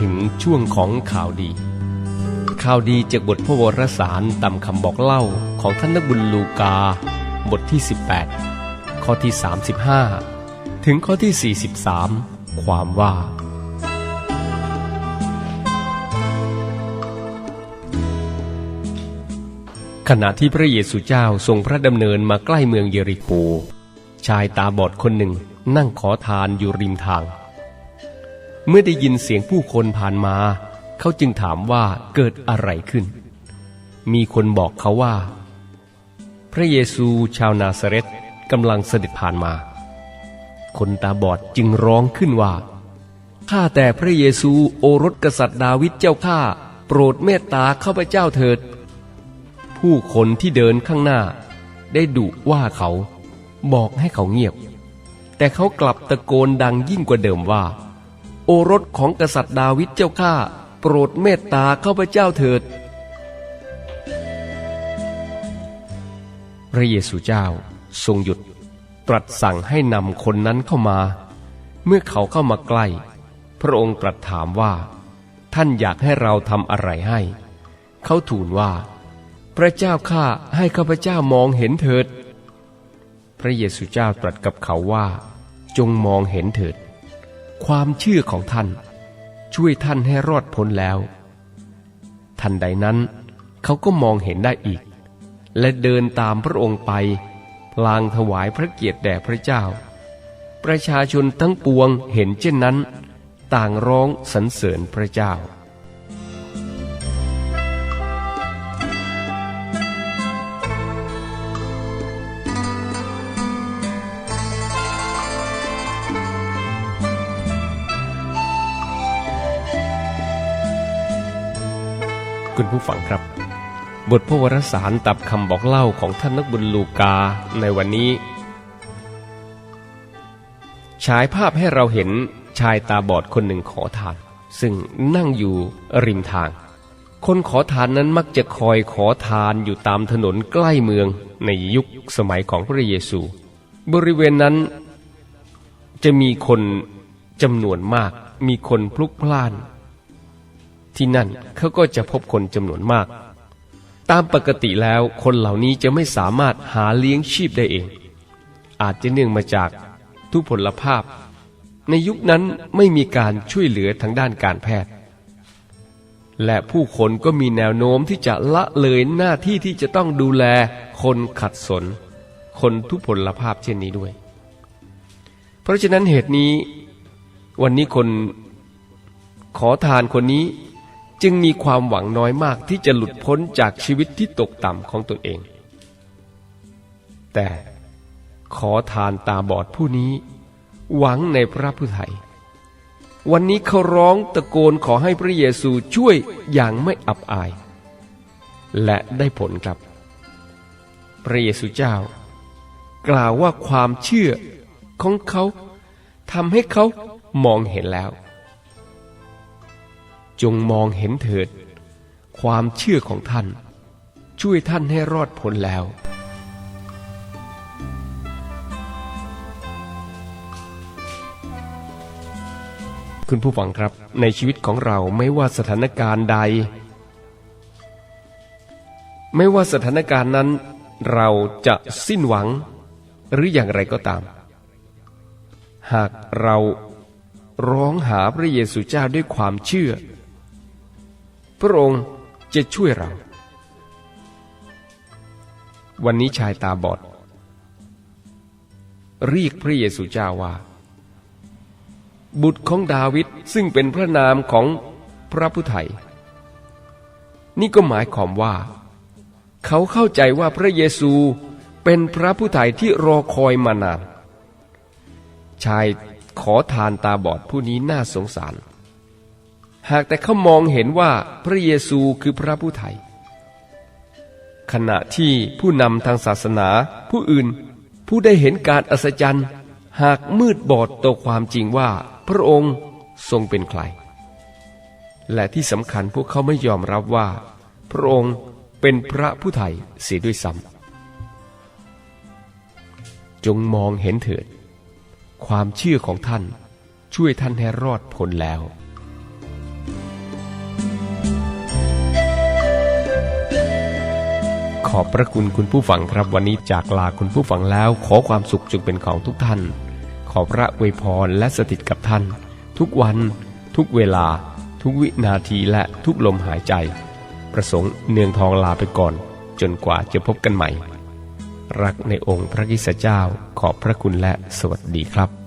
ถึงช่วงของข่าวดี ข่าวดีจากบทพระวรสารตามคำบอกเล่าของท่านนักบุญลูกา บทที่ 18 ข้อที่ 35 ถึงข้อที่ 43 ความว่า ขณะที่พระเยซูเจ้าทรงพระดำเนินมาใกล้เมืองเยริโค ชายตาบอดคนหนึ่งนั่งขอทานอยู่ริมทาง เมื่อได้ยินเสียงผู้คนผ่านมา เขาจึงถามว่าเกิดอะไรขึ้น มีคนบอกเขาว่า พระเยซูชาวนาซาเรตกำลังเสด็จผ่านมา คนตาบอดจึงร้องขึ้นว่าข้าแต่พระเยซูโอรสกษัตริย์ดาวิดเจ้าข้าโปรดเมตตาข้าพเจ้าเถิด ผู้คนที่เดินข้างหน้า ได้ดุว่าเขา บอกให้เขาเงียบ แต่เขากลับตะโกนดังยิ่งกว่าเดิมว่า รสของกษัตริย์ดาวิดเจ้าข้าโปรดเมตตาข้าพเจ้าเถิด พระเยซูเจ้าทรงหยุดตรัสสั่งให้นำคนนั้นเข้ามา เมื่อเขาเข้ามาใกล้ พระองค์ตรัสถามว่า ท่านอยากให้เราทำอะไรให้ เขาทูลว่า พระเจ้าข้าให้ข้าพเจ้ามองเห็นเถิด พระเยซูเจ้าตรัสกับเขาว่า จงมองเห็นเถิด ความเชื่อของท่าน ช่วยท่านให้รอดพ้นแล้ว ทันใดนั้นเขาก็มองเห็นได้อีก และเดินตามพระองค์ไปพลางถวายพระเกียรติแด่พระเจ้า ประชาชนทั้งปวงเห็นเช่นนั้น ต่างร้องสรรเสริญพระเจ้า คุณผู้ฟังครับ บทพระวรสารตับคำบอกเล่าของท่านนักบุญลูกาในวันนี้ ฉายภาพให้เราเห็นชายตาบอดคนหนึ่งขอทาน ซึ่งนั่งอยู่ริมทาง คนขอทานนั้นมักจะคอยขอทานอยู่ตามถนนใกล้เมืองในยุคสมัยของพระเยซู บริเวณนั้นจะมีคนจำนวนมากมีคนพลุกพล่าน ที่นั่นเขาก็จะพบคนจำนวนมาก ตามปกติแล้วคนเหล่านี้จะไม่สามารถหาเลี้ยงชีพได้เอง อาจจะเนื่องมาจากทุพพลภาพ ในยุคนั้นไม่มีการช่วยเหลือทางด้านการแพทย์ และผู้คนก็มีแนวโน้มที่จะละเลยหน้าที่ที่จะต้องดูแลคนขัดสน คนทุพพลภาพเช่นนี้ด้วย เพราะฉะนั้นเหตุนี้ วันนี้คนขอทานคนนี้ จึงมีความหวังน้อยมากที่จะหลุดพ้นจากชีวิตที่ตกต่ำของตนเอง แต่ขอทานตาบอดผู้นี้ หวังในพระผู้ไทย วันนี้เขาร้องตะโกนขอให้พระเยซูช่วยอย่างไม่อับอาย และได้ผลครับ พระเยซูเจ้า กล่าวว่าความเชื่อของเขาทำให้เขามองเห็นแล้ว จงมองเห็นเถิด ความเชื่อของท่าน ช่วยท่านให้รอดพ้นแล้ว คุณผู้ฟังครับในชีวิตของเราไม่ว่าสถานการณ์ใด ไม่ว่าสถานการณ์นั้น เราจะสิ้นหวัง หรืออย่างไรก็ตาม หากเราร้องหาพระเยซูเจ้าด้วยความเชื่อ พระองค์จะช่วยเรา วันนี้ชายตาบอด เรียกพระเยซูเจ้าว่า บุตรของดาวิดซึ่งเป็นพระนามของพระผู้ไทย นี่ก็หมายความว่า เขาเข้าใจว่าพระเยซูเป็นพระผู้ไทยที่รอคอยมานาน ชายขอทานตาบอดผู้นี้น่าสงสาร หากแต่เขามองเห็นว่าพระเยซูคือพระผู้ไทยขณะที่ผู้นำทางศาสนาผู้อื่น ผู้ได้เห็นการอัศจรรย์ หากมืดบอดต่อความจริงว่าพระองค์ทรงเป็นใคร และที่สำคัญพวกเขาไม่ยอมรับว่า พระองค์เป็นพระผู้ไทยเสียด้วยซ้ำจงมองเห็นเถิด ความเชื่อของท่านช่วยท่านให้รอดพ้นแล้ว ขอบพระคุณคุณผู้ฟังครับวันนี้จากลาคุณผู้ฟังแล้ว ขอความสุขจงเป็นของทุกท่าน ขอพระอวยพรและสถิตกับท่าน ทุกวัน ทุกเวลา ทุกวินาทีและทุกลมหายใจ ประสงค์เนืองทองลาไปก่อน จนกว่าจะพบกันใหม่ รักในองค์พระกิสเจ้าขอบพระคุณและสวัสดีครับ